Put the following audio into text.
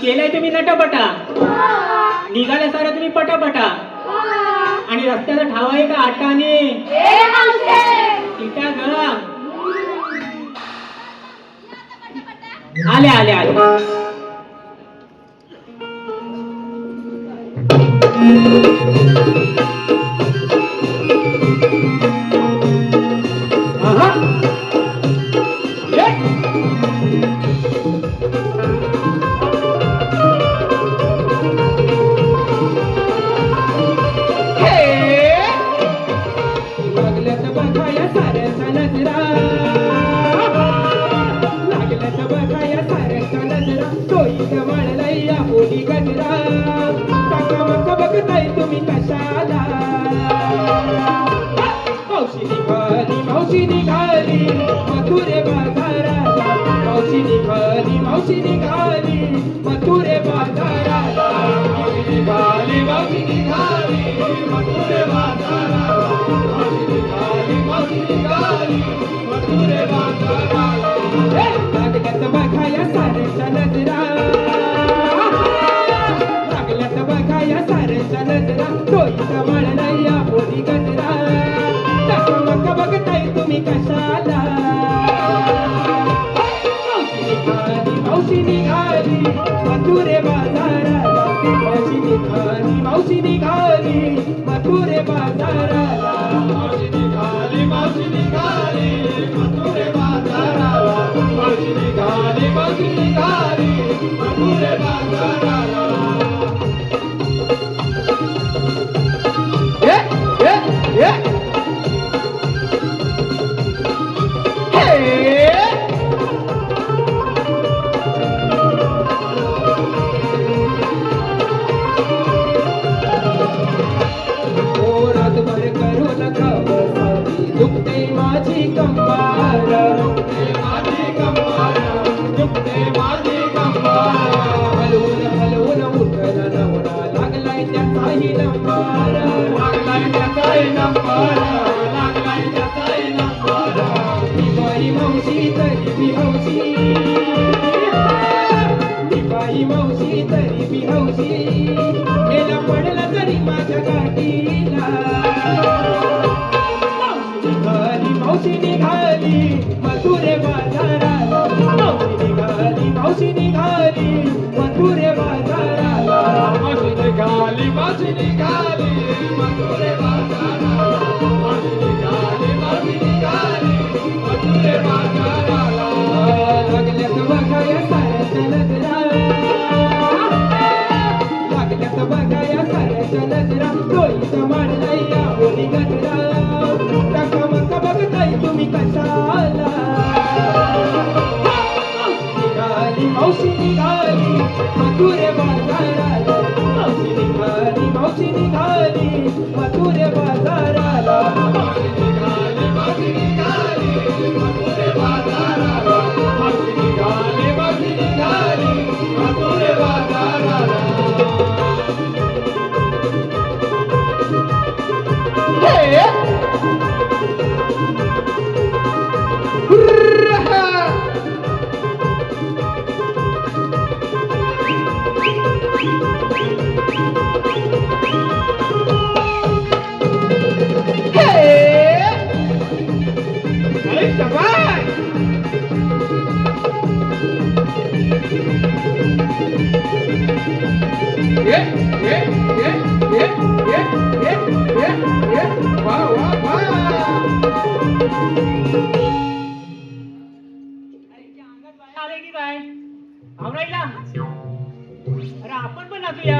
केलंय तुम्ही नटापटा. निघाले सारा तुम्ही पटापटा. आणि रस्त्याचा ठाव आहे का आटाने इटा ग आले आले आले. मका तुम्ही कशाला? मावशी निघाली मावशी निघाली मथुरे बाजाराला. मावशी निघाली मावशी निघाली मथुरे बाजाराला. मावशी निघाली मावशी निघाली मथुरे बाजाराला. मावशी निघाली मावशी निघाली मथुरे बाजाराला. हे, सारे बघा नजरा डोईचा म्हणला या बोली गजरा. टकमक बघताय तुम्ही कशाला. मावशी निघाली मथुरे बाजाराला. मावशी निघाली मावशी निघाली मथुरे बाजाराला. मावशी निघाली मावशी निघाली मथुरे बाजाराला. मावशी निघाली मावशी निघाली मथुरे बाजाराला. बाई मावशी तरी मी हौशी मेला पडला तरी माझ्या गाठीला निघाली मावशी निघाली मथुरे बाजाराला. मावशी निघाली मावशी निघाली मथुरे बाजाराला. मावशी निघाली मावशी निघाली. मधुरे मांडलाय या बोली मावशी निघाली मधुरे बाजार अरे आपण पण नाचूया.